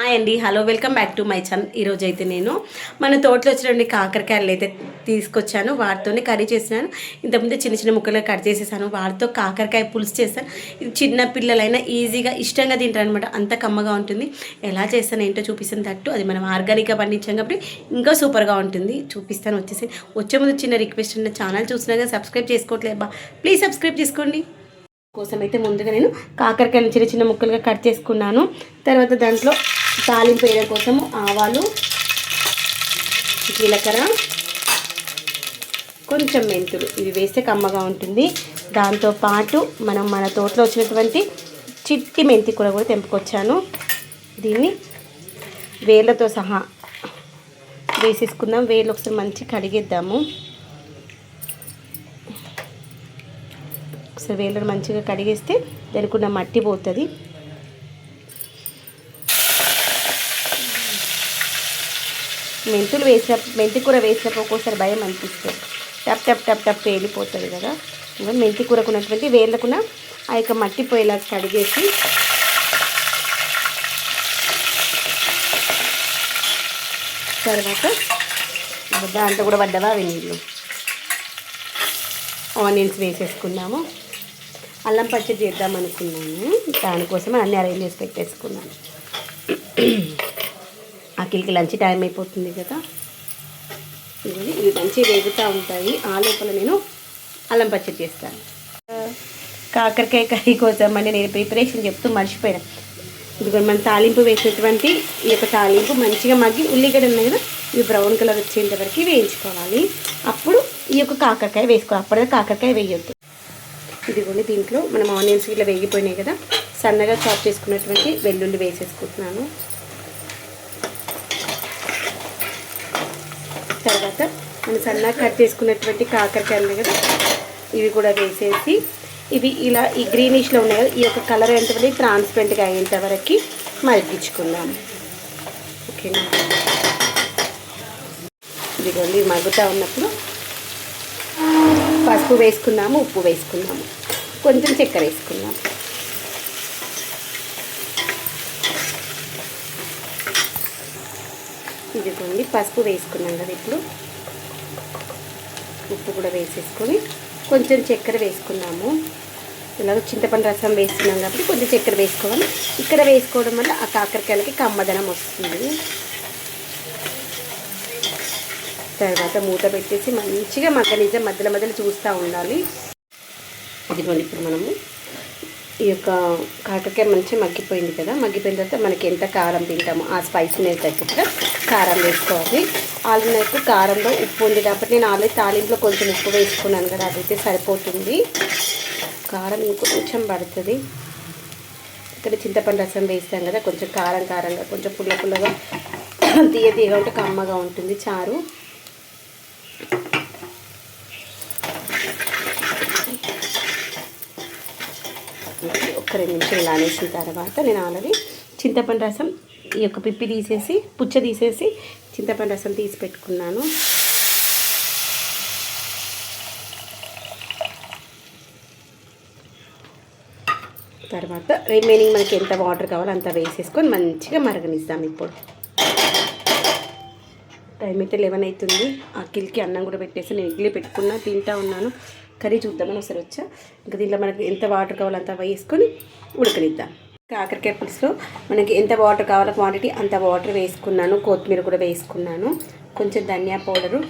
Hi అండి. Hello welcome back to my channel. ఈరోజు అయితే నేను మన తోటలో వచ్చినటువంటి కాకరకాయలు అయితే తీసుకొచ్చాను. వాటితోనే కర్రీ చేసినాను ఇంతకుముందు చిన్న చిన్న ముక్కలుగా కట్ చేసేసాను. వాటితో కాకరకాయ పులుసు చేస్తాను. ఇది చిన్న పిల్లలైనా ఈజీగా ఇష్టంగా తింటారు అనమాట అంత కమ్మగా ఉంటుంది. ఎలా చేస్తాను ఏంటో చూపిస్తాను తట్టు. అది మనం ఆర్గానిక్గా పండించాం కాబట్టి ఇంకా సూపర్గా ఉంటుంది. చూపిస్తాను వచ్చేసి వచ్చే ముందు చిన్న రిక్వెస్ట్ ఉన్న ఛానల్ చూసినాక సబ్స్క్రైబ్ చేసుకోవట్లేదు. బా ప్లీజ్ సబ్స్క్రైబ్ చేసుకోండి. కోసం అయితే ముందుగా నేను కాకరకాయలు చిన్న చిన్న ముక్కలుగా కట్ చేసుకున్నాను. తర్వాత దాంట్లో తాలింపు వేయడం కోసము ఆవాలు జీలకర్ర కొంచెం మెంతులు. ఇవి వేస్తే కమ్మగా ఉంటుంది. దాంతోపాటు మనం మన తోటలో వచ్చినటువంటి చిట్టి మెంతి కూర కూడా తెంపుకొచ్చాను. దీన్ని వేళ్ళతో సహా వేసేసుకుందాం. వేళ్ళు ఒకసారి మంచి కడిగేద్దాము. ఒకసారి వేళ్ళను మంచిగా కడిగేస్తే దానికి మట్టి పోతుంది. మెంతులు వేసిన మెంతి కూర వేసినప్పుడు ఒక్కోసారి భయం అనిపిస్తుంది. టప్ టప్ టప్ టప్ పేలిపోతుంది కదా. ఇంకా మెంతి కూరకు ఉన్నటువంటి వేళ్ళకున్న ఆ యొక్క మట్టి పోయేలా కడిగేసి తర్వాత దాంట్లో కూడా పడ్డవా అవి నీళ్ళు ఆనియన్స్ వేసేసుకున్నాము. అల్లం పచ్చడి చేద్దాం దానికోసం అన్నీ అరేంజ్ చేసి పెట్టేసుకున్నాను. అఖిల్కి లంచ్ టైం అయిపోతుంది కదా. ఇవి మంచి మంచిగా వేగుతూ ఉంటాయి. ఆ లోపల నేను అల్లం పచ్చడి చేస్తాను. కాకరకాయ కర్రీ కోసం అని నేను ప్రిపరేషన్ చెప్తూ మర్చిపోయాను. ఇదిగో మనం తాలింపు వేసినటువంటి ఈ యొక్క తాలింపు మంచిగా మగ్గి ఉల్లిగడ్డ ఉన్నాయి కదా ఇవి బ్రౌన్ కలర్ వచ్చేంత వరకు వేయించుకోవాలి. అప్పుడు ఈ యొక్క కాకరకాయ వేసుకోవాలి అప్పుడే కాకరకాయ వేయొద్దు. ఇదిగోండి దీంట్లో మనం ఆనియన్స్ ఇట్లా వేగిపోయినాయి కదా సన్నగా చాప్ చేసుకున్నటువంటి వెల్లుల్లి వేసేసుకుంటున్నాను. తర్వాత మనం సన్నగా కట్ చేసుకున్నటువంటి కాకరకాయలు ఉన్నాయి కదా ఇవి కూడా వేసేసి ఇవి ఇలా ఈ గ్రీనిష్లో ఉన్నాయి కదా ఈ యొక్క కలర్ ఎంతవరకు ట్రాన్స్పరెంట్గా అయ్యేంత వరకు మరిగించుకుందాం. ఓకేనా? ఇదిగోండి మగ్గుతూ ఉన్నప్పుడు పసుపు వేసుకున్నాము ఉప్పు వేసుకున్నాము కొంచెం చక్కెర వేసుకున్నాము ఇదిగోండి పసుపు వేసుకున్నాం కదా ఇప్పుడు. ఉప్పు కూడా వేసేసుకొని కొంచెం చక్కెర వేసుకున్నాము. ఇలాగ చింతపండు రసం వేస్తున్నాం కాబట్టి కొంచెం చక్కెర వేసుకోవాలి. ఇక్కడ వేసుకోవడం వల్ల ఆ కాకరకాయలకి కమ్మదనం వస్తుంది. తర్వాత మూత పెట్టేసి మంచిగా మగ్గనిజం మధ్యలో మధ్యలో చూస్తూ ఉండాలి. ఇదిగోండి ఇప్పుడు మనము ఈ యొక్క కాకరకాయ మంచిగా మగ్గిపోయింది కదా మగ్గిపోయిన తర్వాత మనకి ఎంత కారం తింటామో ఆ స్పైసీనెస్ తగ్గట్టుగా కారం వేసుకోవాలి. ఆల్రెడీ నాకు కారంలో ఉప్పు ఉంది కాబట్టి నేను ఆల్రెడీ తాలింపులో కొంచెం ఉప్పు వేసుకున్నాను కదా అదైతే సరిపోతుంది. కారం ఇంకొంచెం పడుతుంది. ఇక్కడ చింతపండు రసం వేస్తాం కదా కొంచెం కారం కారంగా కొంచెం పుల్ల పుల్లగా తీయ తీయగా ఉంటే కమ్మగా ఉంటుంది చారు. ఒక రెండు నిమిషాలు నానేసిన తర్వాత నేను ఆల్రెడీ చింతపండు రసం ఈ యొక్క పిప్పి తీసేసి పుచ్చ తీసేసి చింతపండు రసం తీసి పెట్టుకున్నాను. తర్వాత రిమైనింగ్ మనకి ఎంత వాటర్ కావాలో అంత వేసేసుకొని మంచిగా మరగనిస్తాం ఇప్పుడు. టైం అయితే లెవెన్ అవుతుంది. ఆ కిల్కి అన్నం కూడా పెట్టేసి నేను ఇడ్లీ పెట్టుకున్నా తింటా ఉన్నాను. కర్రీ చూద్దామని ఒకసారి వచ్చా. ఇంకా దీంట్లో మనకి ఎంత వాటర్ కావాలో అంత వేసుకొని ఉడకనిద్దాం. కాకరకాయ పులుసులో మనకి ఎంత వాటర్ కావాలో క్వాంటిటీ అంత వాటర్ వేసుకున్నాను. కొత్తిమీర కూడా వేసుకున్నాను. కొంచెం ధనియా పౌడరు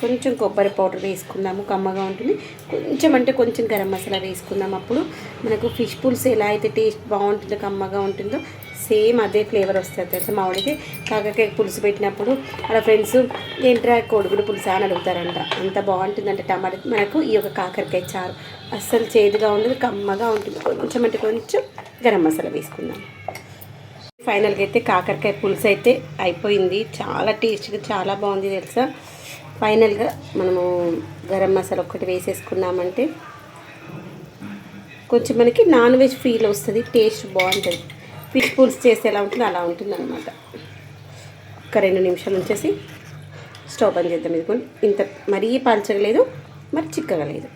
కొంచెం కొబ్బరి పౌడర్ వేసుకుందాము. కమ్మగా ఉంటుంది. కొంచెం అంటే కొంచెం గరం మసాలా వేసుకుందాం అప్పుడు. మనకు ఫిష్ పులుసు ఎలా అయితే టేస్ట్ బాగుంటుందో కమ్మగా ఉంటుందో సేమ్ అదే ఫ్లేవర్ వస్తుంది తెలుసా మా వాడికి కాకరకాయ పులుసు పెట్టినప్పుడు అలా ఫ్రెండ్స్ ఏంట్రా కోడిగుడు పులుసా అని అడుగుతారంట. అంత బాగుంటుందంటే టమాటా. మనకు ఈ యొక్క కాకరకాయ చారు. అస్సలు చేదుగా ఉండదు కమ్మగా ఉంటుంది. కొంచెం అంటే కొంచెం గరం మసాలా వేసుకుందాం. ఫైనల్గా అయితే కాకరకాయ పులుసు అయితే అయిపోయింది. చాలా టేస్ట్గా చాలా బాగుంది తెలుసా? ఫైనల్గా మనము గరం మసాలా ఒక్కటి వేసేసుకున్నామంటే కొంచెం మనకి నాన్ వెజ్ ఫీల్ వస్తుంది టేస్ట్ బాగుంటుంది. ఫిష్ పులుసు చేసి ఎలా ఉంటుందో అలా ఉంటుంది అనమాట ఒక రెండు నిమిషాలు ఉంచేసి స్టవ్ బంద్ చేద్దాం ఇదిగోండి ఇంత మరీ పలచగా లేదు మరి చిక్కగా లేదు.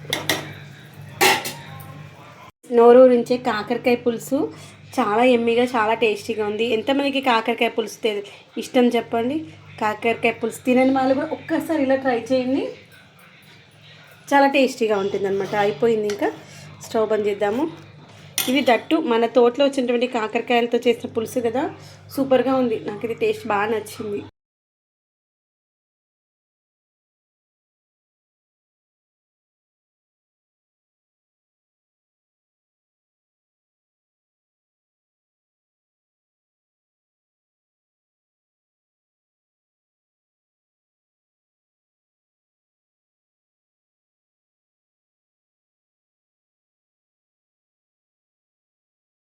నోరూరించే కాకరకాయ పులుసు చాలా ఎమ్మిగా చాలా టేస్టీగా ఉంది. ఎంతమందికి కాకరకాయ పులుసు ఇష్టం చెప్పండి? కాకరకాయ పులుసు తినని వాళ్ళు కూడా ఒక్కసారి ఇలా ట్రై చేయండి. చాలా టేస్టీగా ఉంటుంది అనమాట అయిపోయింది ఇంకా. స్టవ్ బంద్ చేద్దాము. ఇది దట్టు. మన తోటలో వచ్చినటువంటి కాకరకాయలతో చేసిన పులుసు కదా. సూపర్గా ఉంది. నాకు ఇది టేస్ట్ బాగా నచ్చింది.